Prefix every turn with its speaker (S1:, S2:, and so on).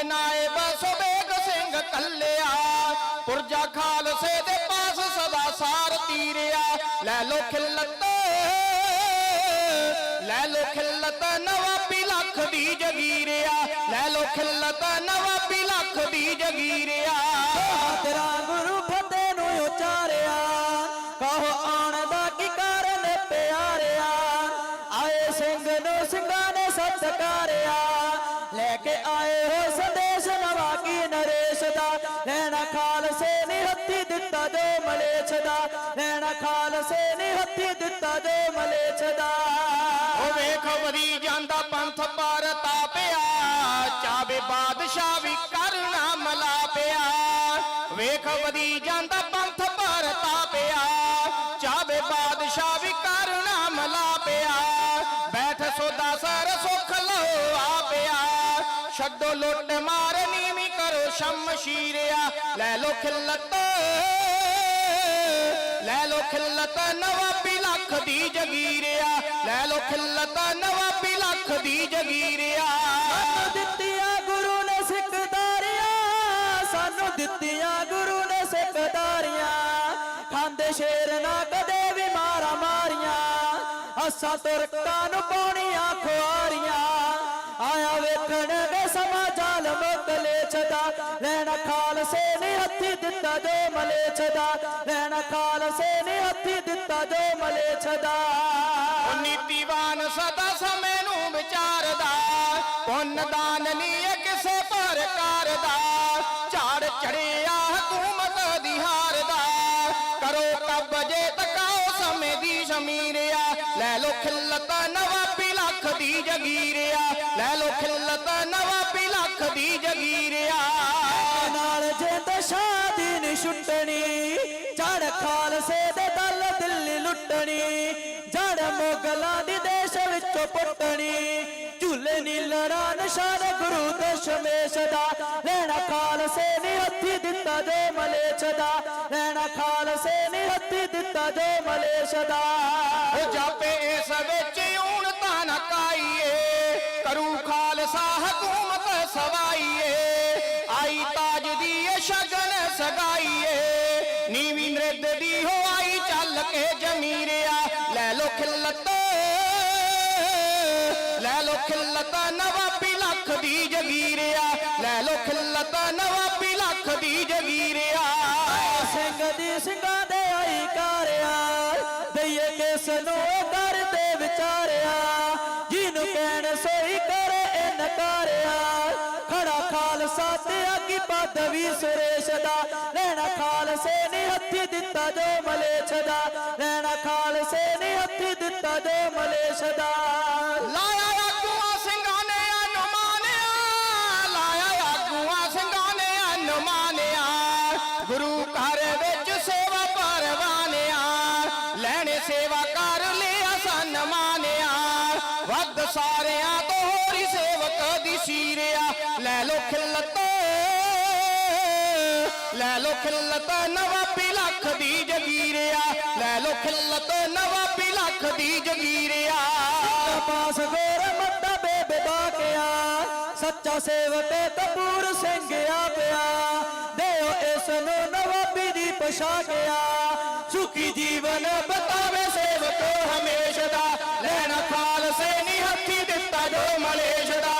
S1: ਤੇ ਨਾਇਬ ਸੁਬੇਗ ਸਿੰਘ ਕੱਲਿਆ ਪੁਰਜਾ ਖਾਲਸੇ ਦੇ ਪਾਸ ਸਦਾ ਸਾਰ ਤੀਰਿਆ। ਲੈ ਲੋ ਖਿਲਤ, ਲੈ ਲੋ ਖਿਲਤ, ਨਵਾਬੀ ਲੱਖ ਦੀ ਜਗੀਰਿਆ। ਲੈ ਲੋ ਖਿਲਤ, ਨਵਾਬੀ ਲੱਖ ਦੀ ਜਗੀਰਿਆ।
S2: ਤੇਰਾ ਗੁਰੂ ਫਤਿਹ ਨੂੰ ਉਚਾਰਿਆ। ਕਹੋ ਆਣ ਦਾ ਕੀ ਕਾਰਨ ਪਿਆਰਿਆ। ਆਏ ਸਿੰਘ ਨੂੰ ਸਿੰਘਾਂ ਨੇ ਸਤਕਾਰਿਆ। ਦਾ ਖਾਲਸੇ ਨੇ ਹੱਥੀ ਦਿੱਤਾ ਜੋ ਮਲੇਛ ਦਾ। ਲੈਣਾ ਖਾਲਸੇ ਨੇ ਹੱਥੀ ਦਿੱਤਾ ਜੋ ਮਲੇਛ ਦਾ।
S1: ਉਹ ਵੇਖ ਵਰੀ ਜਾਂਦਾ ਪੰਥ ਪਰ ਤਾਪਿਆ, ਚਾਵੇ ਬਾਦਸ਼ਾਹ ਵੀ ਕਰਨਾ ਮਲਾ ਪਿਆ ਵੇਖ ਵਰੀ ਜਾਂਦਾ ਪੰਥ ਪਰ ਤਾਪਿਆ, ਚਾਵੇ ਬਾਦਸ਼ਾਹ ਵੀ ਕਰਨਾ ਮਲਾ ਪਿਆ ਬੈਠ ਸੋਦਾ ਸਰ ਸੁਖ ਲੋ ਆ ਪਿਆ ਛੱਡੋ ਲੁੱਟ ਮਾਰ ਕਰੋ ਸ਼ਮਸ਼ੀਰਿਆ ਲੈ ਲੋ ਖਿਲਤ। ਲੈ ਲੋ ਖਿਲਤ, ਨਵਾਬੀ ਲੱਖ ਦੀ ਜਗੀਰਿਆ। ਲੈ ਲੋ ਖਿਲਤ, ਨਵਾਬੀ ਲੱਖ ਦੀ ਜਗੀਰਿਆ।
S2: ਸਾਨੂੰ ਦਿੱਤੀਆਂ ਗੁਰੂ ਨੇ ਸਿੱਖਦਾਰੀਆਂ ਸਾਨੂੰ ਦਿੱਤੀਆਂ ਗੁਰੂ ਨੇ ਸਿੱਖਦਾਰੀਆਂ ਖਾਂਦੇ ਸ਼ੇਰ ਨਾ ਕਦੇ ਵੀ ਮਾਰਾ ਮਾਰੀਆਂ। ਅਸਾਂ ਤੁਰਕਾਂ ਨੂੰ ਪਾਉਣੀਆਂ ਖੁਆਰੀਆਂ। ਆਇਆ ਵੇਖਣ ਲੈਣਾ ਖਾਲਸੇ ਨੇ ਹੱਥੀ ਦਿੱਤਾ ਜੋ ਮਲੇਛ ਦਾ ਲੈਣਾ ਖਾਲਸੇ ਨੇ ਹੱਥੀ ਦਿੱਤਾ ਜੋ ਮਲੇਛ ਦਾ।
S1: ਨੀਤੀਵਾਨ ਸਦਾ ਸਮੇਂ ਨੂੰ ਵਿਚਾਰਦਾ, ਪੁੰਨ ਦਾਨ ਨਹੀਂ ਇਹ ਕਿਸੇ ਪ੍ਰਕਾਰ ਦਾ ਝਾੜ ਚੜਿਆ ਹਕੂਮਤ ਦੀ ਹਾਰ ਦਾ ਕਰੋ ਕਬਜੇ ਤਕਾਓ ਸਮੇਂ ਦੀ ਸਮੀਰਿਆ ਲੈ ਲੋ ਖਿਲਤ ਨਵਾਬੀ ਲੱਖ ਦੀ ਜਗੀਰਿਆ, ਲੈ ਲੋ ਖਿਲਤ ਨਵਾਬੀ ਲੱਖ ਦੀ ਜਗੀਰਿਆ।
S2: ਛੁੱਟਣੀ ਜੜ ਖਾਲਸੇ ਦੇ ਦਲ ਦਿੱਲੀ ਲੁੱਟਣੀ ਜੜ ਮੁਗਲਾਂ ਦੀ ਦੇਸ਼ ਵਿੱਚੋਂ ਪੁੱਟਣੀ। ਝੂਲੇ ਨੀ ਲੜਾ ਨਿਸ਼ਾਨ ਗੁਰੂ ਦਸ਼ਮੇਸ਼ ਦਾ, ਲੈਣਾ ਖਾਲਸੇ ਨੇ ਹੱਥੀ ਦਿੱਤਾ ਜੋ ਮਲੇਛ ਦਾ, ਲੈਣਾ ਖਾਲਸੇ ਨੇ ਹੱਥੀ ਦਿੱਤਾ ਜੋ ਮਲੇਛ ਦਾ।
S1: ਉਹ ਜਾਪੇ ਇਸ ਵਿੱਚ ਊਣ ਤਾਂ ਨਾ ਕਾਈਏ, ਕਰੂ ਖਾਲਸਾ ਹਕੂਮਤ ਸਵਾਈਏ। ਆਈ ਤਾਜ ਦੀ ਸ਼ਗਨ ਸਗਾਈਏ। ਨੀਵੀਂ ਨਿਰਦ ਦੀ ਹੋ ਚੱਲ ਕੇ ਜਮੀਰਿਆ ਲੈ ਲੋ ਖਿਲਤ। ਲੈ ਲੋ ਖਿਲਤ ਨਵਾਬੀ ਲੱਖ ਦੀ ਜਗੀਰਿਆ ਲੈ ਲੋ ਖਿਲਤ ਨਵਾਬੀ ਲੱਖ ਦੀ ਜਗੀਰਿਆ
S2: ਸਿੰਘ ਦੀ ਸਿੰਘਾਂ ਦੇ ਆਈ ਕਾਰਿਆ। ਦਈਏ ਕਿਸ ਨੂੰ ਤੇ ਵਿਚਾਰਿਆ। ਜਿਹਨੂੰ ਕਹਿਣ ਸੋਈ ਕਰੇ ਇਹ ਨਕਾਰਿਆ ਖੜਾ ਖਾਲਸਾ ਤੇ ਆਗੀ ਪਦਵੀ ਸੁਰੇਸ਼ ਦਾ, ਲੈਣਾ ਖਾਲਸੇ ਨੇ ਹੱਥੀ ਦਿੱਤਾ ਜੋ ਮਲੇਛ ਦਾ, ਲੈਣਾ ਖਾਲਸੇ ਨੇ ਹੱਥੀ ਦਿੱਤਾ ਜੋ ਮਲੇਛ ਦਾ।
S1: ਲਾਇਆ ਆਗੂਆਂ ਸਿੰਘਾਂ ਨੇ ਅਨੁਮਾਨਿਆ, ਲਾਇਆ ਆਗੂਆਂ ਸਿੰਘਾਂ ਨੇ ਅਨੁਮਾਨਿਆ। ਗੁਰੂ ਘਰ ਵਿੱਚ ਸੇਵਾ ਪਰਵਾਨਿਆ, ਲੈਣੇ ਸੇਵਾ ਕਰ ਲਿਆ ਸਨਮਾਨਿਆ ਵੱਧ ਸਾਰਿਆਂ ਤੋਂ ਹੋਰੀ ਸੇਵਕ ਦੀ ਸੀਰਿਆ, ਲੈ ਲੋ ਖਿਲਤ ਲੈ ਲੋ ਖਿਲਤ ਨਵਾਬੀ ਲੱਖ ਦੀ ਜਗੀਰਿਆ ਲੈ ਲੋ ਖਿਲਤ ਨਵਾਬੀ ਲੱਖ ਦੀ ਜਗੀਰਿਆ
S2: ਪਾਸ ਗੋਰ ਮੱਤਾ ਬੇਬੇ ਬਾਕਿਆ ਸੱਚਾ ਸੇਵਕ ਕਪੂਰ ਸਿੰਘ ਆ ਪਿਆ ਦੇਓ ਇਸ ਨੂੰ ਨਵਾਬੀ ਦੀ ਪਛਾਕਿਆ ਸੁਖੀ ਜੀਵਨ ਬਤਾਵੇ ਸੇਵ ਸੇਵਕ
S1: ਹਮੇਸ਼ ਦਾ। ਲੈਣਾ ਖਾਲਸੇ ਨਹੀਂ ਹੱਥੀ ਦਿੱਤਾ ਜੋ ਮਲੇਸ਼ ਦਾ।